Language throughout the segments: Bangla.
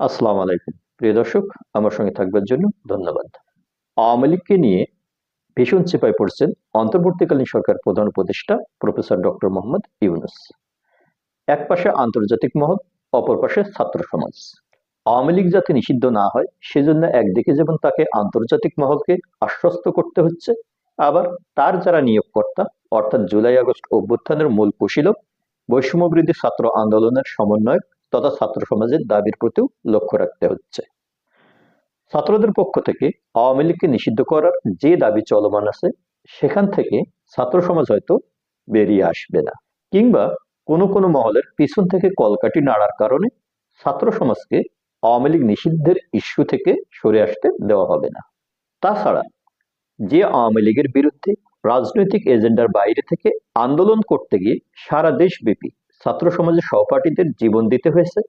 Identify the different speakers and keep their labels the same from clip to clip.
Speaker 1: আসসালামু আলাইকুম। প্রিয় দর্শক, আমার সঙ্গে থাকবার জন্য ধন্যবাদ। আওয়ামী লীগকে নিয়ে ভীষণ চেপায় পড়ছেন অন্তর্বর্তীকালীন সরকার প্রধান উপদেষ্টা প্রফেসর ডক্টর মোহাম্মদ ইউনুস। এক পাশে আন্তর্জাতিক মহল অপর পাশে ছাত্র সমাজ। আওয়ামী লীগ যাতে নিষিদ্ধ না হয়, সেজন্য একদিকে যেমন তাকে আন্তর্জাতিক মহলকে আশ্বস্ত করতে হচ্ছে, আবার তার যারা নিয়োগকর্তা, অর্থাৎ জুলাই আগস্ট অভ্যুত্থানের মূল কুশীলক, বৈষম্যবৃদ্ধি ছাত্র আন্দোলনের সমন্বয়ক তথা ছাত্র সমাজের দাবির প্রতিও লক্ষ্য রাখতে হচ্ছে। ছাত্রদের পক্ষ থেকে আওয়ামী লীগকে নিষিদ্ধ করার যে দাবি চলমান আছে, সেখান থেকে ছাত্র সমাজ হয়তো বেরিয়ে আসবে না। কিংবা কোনো কোনো মহলের পিছন থেকে কলকাটি নাড়ার কারণে ছাত্র সমাজকে আওয়ামী লীগ নিষিদ্ধের ইস্যু থেকে সরে আসতে দেওয়া হবে না। তাছাড়া যে আওয়ামী লীগের বিরুদ্ধে রাজনৈতিক এজেন্ডার বাইরে থেকে আন্দোলন করতে গিয়ে সারা দেশব্যাপী ছাত্র সমাজের সহপাঠীদের জীবন দিতে হয়েছে,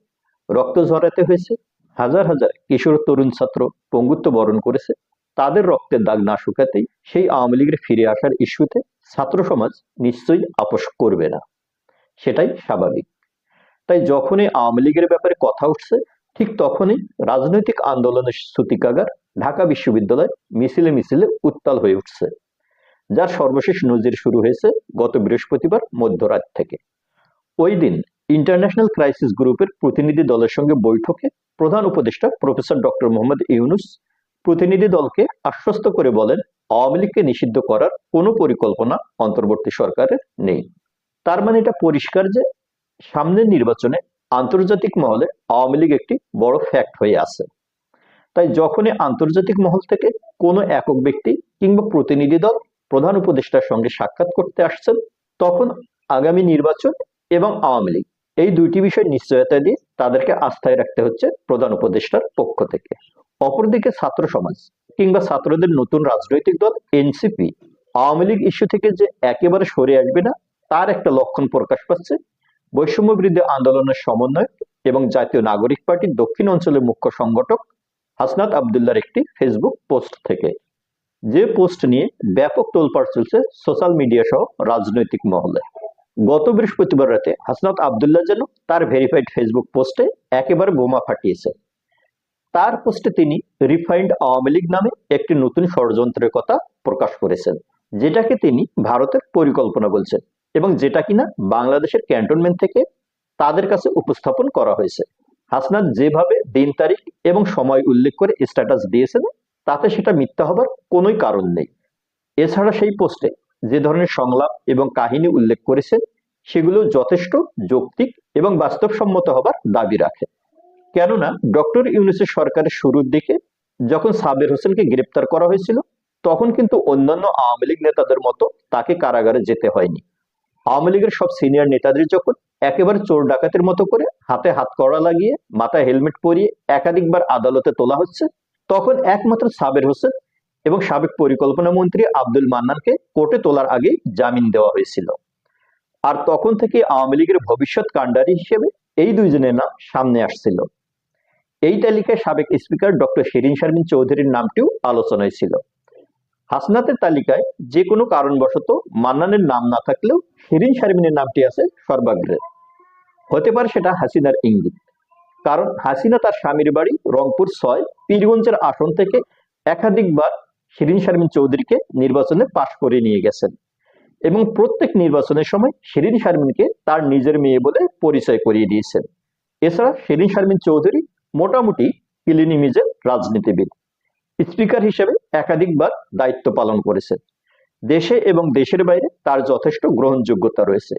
Speaker 1: রক্ত ঝরাতে হয়েছে, হাজার হাজার কিশোর তরুণ ছাত্র পঙ্গুত্ব বরণ করেছে, তাদের রক্তের দাগ না শুকাতেই সেই আওয়ামী লীগের ফিরে আসার ইস্যুতে ছাত্র সমাজ নিশ্চয়ই আপোষ করবে না। সেটাই স্বাভাবিক। তাই যখনই আওয়ামী লীগের ব্যাপারে কথা উঠছে, ঠিক তখনই রাজনৈতিক আন্দোলনের সূতিকাগার ঢাকা বিশ্ববিদ্যালয় মিছিলে মিছিলে উত্তাল হয়ে উঠছে, যার সর্বশেষ নজির শুরু হয়েছে গত বৃহস্পতিবার মধ্যরাত থেকে। ওই দিন ইন্টারন্যাশনাল ক্রাইসিস গ্রুপের প্রতিনিধি দলের সঙ্গে বৈঠকে প্রধান উপদেষ্টা প্রফেসর ডক্টর মোহাম্মদ ইউনুস প্রতিনিধি দলকে আশ্বস্ত করে বলেন, আওয়ামী লীগকে নিষিদ্ধ করার কোনো পরিকল্পনা অন্তর্বর্তী সরকারের নেই। তার মানে এটা পরিষ্কার যে সামনের নির্বাচনে আন্তর্জাতিক মহলে আওয়ামী লীগ একটি বড় ফ্যাক্ট হয়ে আছে। তাই যখনই আন্তর্জাতিক মহল থেকে কোনো একক ব্যক্তি কিংবা প্রতিনিধি দল প্রধান উপদেষ্টার সঙ্গে সাক্ষাৎ করতে আসছেন, তখন আগামী নির্বাচন এবং আওয়ামী লীগ। এই দুইটি বিষয় নিশ্চয়তা দিয়ে তাদেরকে আস্থায় রাখতে হচ্ছে প্রধান উপদেষ্টার পক্ষ থেকে। অপরদিকে ছাত্র সমাজ কিংবা ছাত্রদের নতুন রাজনৈতিক দল, এনসিপি, আওয়ামী লীগ ইস্যু থেকে যে একেবারে সরে আসবে না, তার একটা লক্ষণ প্রকাশ পাচ্ছে। বৈষম্য বিরুদ্ধে আন্দোলনের সমন্বয় এবং জাতীয় নাগরিক পার্টির দক্ষিণ অঞ্চলের মুখ্য সংগঠক হাসনাত আবদুল্লার একটি ফেসবুক পোস্ট থেকে। যে পোস্ট নিয়ে ব্যাপক তোলপাড় চলছে সোশ্যাল মিডিয়া সহ রাজনৈতিক মহলে। গত বৃহস্পতিবার রাতে হাসনাত আবদুল্লাহ যেন তার ভেরিফাইড ফেসবুক পোস্টে একেবারে বোমা ফাটিয়েছে। তার পোস্টে তিনি রিফাইন্ড আওয়ামী লীগ নামে একটি নতুন ষড়যন্ত্রের কথা প্রকাশ করেছেন, যেটাকে তিনি ভারতের পরিকল্পনা বলছেন এবং যেটা কিনা বাংলাদেশের ক্যান্টনমেন্ট থেকে তাদের কাছে উপস্থাপন করা হয়েছে। হাসনাত যেভাবে দিন, তারিখ এবং সময় উল্লেখ করে স্ট্যাটাস দিয়েছেন, তাতে সেটা মিথ্যা হবার কোনোই কারণ নেই। এছাড়া সেই পোস্টে যে ধরনের সংলাপ এবং কাহিনী উল্লেখ করেছেন সেগুলো যথেষ্ট যৌক্তিক এবং বাস্তবসম্মত হবার দাবি রাখে। কেননা, ডক্টর ইউনুসের সরকারের শুরুর দিকে যখন সাবের হোসেনকে গ্রেপ্তার করা হয়েছিল, তখন কিন্তু অন্যান্য আওয়ামী লীগ নেতাদের মতো তাকে কারাগারে যেতে হয়নি। আওয়ামী লীগের সব সিনিয়র নেতাদের যখন একেবারে চোর ডাকাতের মতো করে হাতে হাত কড়া লাগিয়ে, মাথায় হেলমেট পরিয়ে একাধিকবার আদালতে তোলা হচ্ছে, তখন একমাত্র সাবের হোসেন এবং সাবেক পরিকল্পনা মন্ত্রী আব্দুল মান্নানকে কোর্টে তোলার আগেই জামিন দেওয়া হয়েছিল। আর তখন থেকে আওয়ামী লীগের ভবিষ্যৎ কাণ্ডারি হিসেবে এই দুইজনের নাম সামনে আসছিল। এই তালিকায় সাবেক স্পিকার ডক্টর শিরিন শারমিন চৌধুরীর নামটিও আলোচনায় ছিল। হাসনাতের তালিকায় যে কোনো কারণবশত মান্নানের নাম না থাকলেও শিরিন শারমিনের নামটি আছে সর্বাগ্রে। হতে পারে সেটা হাসিনার ইঙ্গিত। কারণ হাসিনা তার স্বামীর বাড়ি রংপুর ছয়, পীরগঞ্জের আসন থেকে একাধিকবার শিরিন শারমিন চৌধুরীকে নির্বাচনে পাশ করে নিয়ে গেছেন। এবং প্রত্যেক নির্বাচনের সময় শিরিন শারমিনকে তার নিজের মেয়ে বলে পরিচয় করিয়ে দিয়েছেন। এছাড়া শিরিন শারমিন চৌধুরী মোটামুটি কিলিনিমিজের রাজনীতিবিদ। স্পিকার হিসেবে একাধিকবার দায়িত্ব পালন করেছেন। দেশে এবং দেশের বাইরে তার যথেষ্ট গ্রহণযোগ্যতা রয়েছে।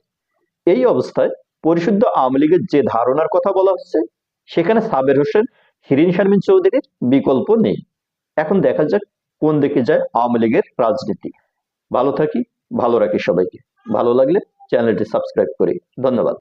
Speaker 1: এই অবস্থায় পরিশুদ্ধ আওয়ামী লীগের যে ধারণার কথা বলা হচ্ছে, সেখানে সাবের হোসেন শিরিন শারমিন চৌধুরীর বিকল্প নেই। এখন দেখা যাক কোন দিকে যায়? আওয়ামী লীগের রাজনীতি। ভালো থাকি, ভালো রাখি সবাইকে। ভালো লাগলে চ্যানেলটি সাবস্ক্রাইব করি। ধন্যবাদ।